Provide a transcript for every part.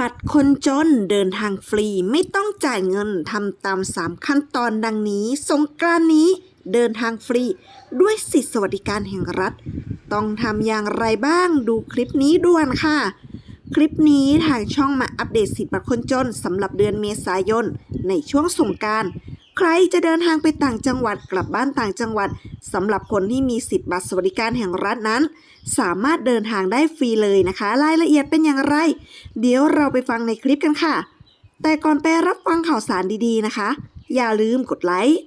บัตรคนจนเดินทางฟรีไม่ต้องจ่ายเงินทำตาม 3 ขั้นตอนดังนี้ สงกรานต์นี้เดินทางฟรี ด้วยสิทธิสวัสดิการแห่งรัฐ ต้องทำอย่างไรบ้างดูคลิปนี้ด่วนค่ะ คลิปนี้ทางช่องมาอัปเดตสิทธิบัตรคนจนสำหรับเดือนเมษายน ในช่วงสงการ ใครจะเดินทางไปต่างจังหวัดกลับบ้านต่างจังหวัดสำหรับคนที่มีสิทธิบัตรสวัสดิการแห่งรัฐนั้น สามารถเดินทางได้ฟรีเลยนะคะ รายละเอียดเป็นอย่างไร เดี๋ยวเราไปฟังในคลิปกันค่ะ แต่ก่อนไปรับฟังข่าวสารดีๆนะคะ อย่าลืมกดไลค์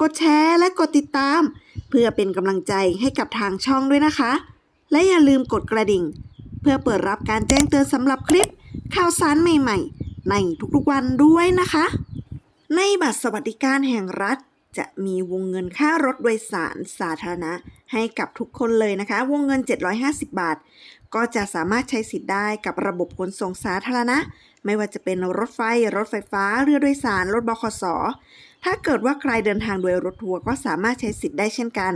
กดแชร์และกดติดตาม เพื่อเป็นกำลังใจให้กับทางช่องด้วยนะคะ และอย่าลืมกดกระดิ่ง เพื่อเปิดรับการแจ้งเตือนสำหรับคลิปข่าวสารใหม่ๆ ในทุกๆวันด้วยนะคะ ในบัตรสวัสดิการแห่งรัฐ จะมีวงเงินค่ารถโดยสารสาธารณะ ให้กับทุกคนเลยนะคะ วงเงิน 750 บาท ก็จะสามารถใช้สิทธิ์ได้กับระบบขนส่งสาธารณะ ไม่ว่าจะเป็นรถไฟ รถไฟฟ้า เรือโดยสาร รถบขสถ้าเกิดว่าใครเดินทางโดยรถทัวร์ก็สามารถใช้สิทธิ์ได้เช่นกัน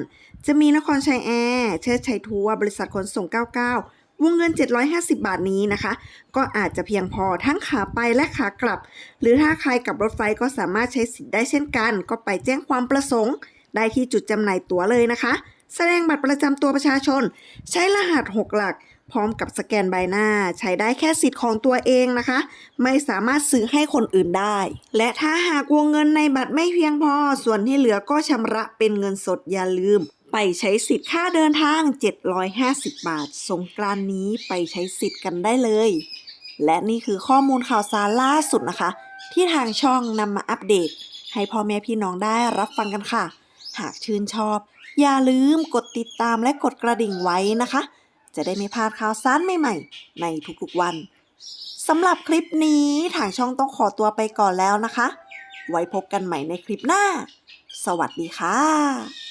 จะมีนครชัยแอร์ เชิดชัยทัวร์ บริษัทขนส่ง 99 วงเงิน 750 บาทนี้นะคะ ก็อาจจะเพียงพอทั้งขาไปและขากลับ หรือถ้าใครกับรถไฟก็สามารถใช้สิทธิ์ได้เช่นกัน ก็ไปแจ้งความประสงค์ ได้ที่จุดจำหน่ายตั๋วเลยนะคะ แสดงบัตรประจำตัวประชาชน ใช้รหัส 6 หลัก พร้อมกับสแกนใบหน้า ใช้ได้แค่สิทธิ์ของตัวเองนะคะ ไม่สามารถซื้อให้คนอื่นได้ และถ้าหากวงเงินในบัตรไม่เพียงพอ ส่วนที่เหลือก็ชำระเป็นเงินสดอย่าลืม ไปใช้สิทธิ์ค่าเดินทาง 750 บาท สงกรานนี้ไปใช้สิทธิ์กันได้เลย และนี่คือข้อมูลข่าวสารล่าสุดนะคะ ที่ทางช่องนำมาอัปเดต ให้พ่อแม่พี่น้องได้รับฟังกันค่ะ หากชื่นชอบ อย่าลืมกดติดตามและกดกระดิ่งไว้นะคะ จะได้ไม่พลาดข่าวสารใหม่ๆ ในทุกๆวันสำหรับคลิปนี้ทางช่องต้องขอตัวไปก่อนแล้วนะคะ ไว้พบกันใหม่ในคลิปหน้า สวัสดีค่ะ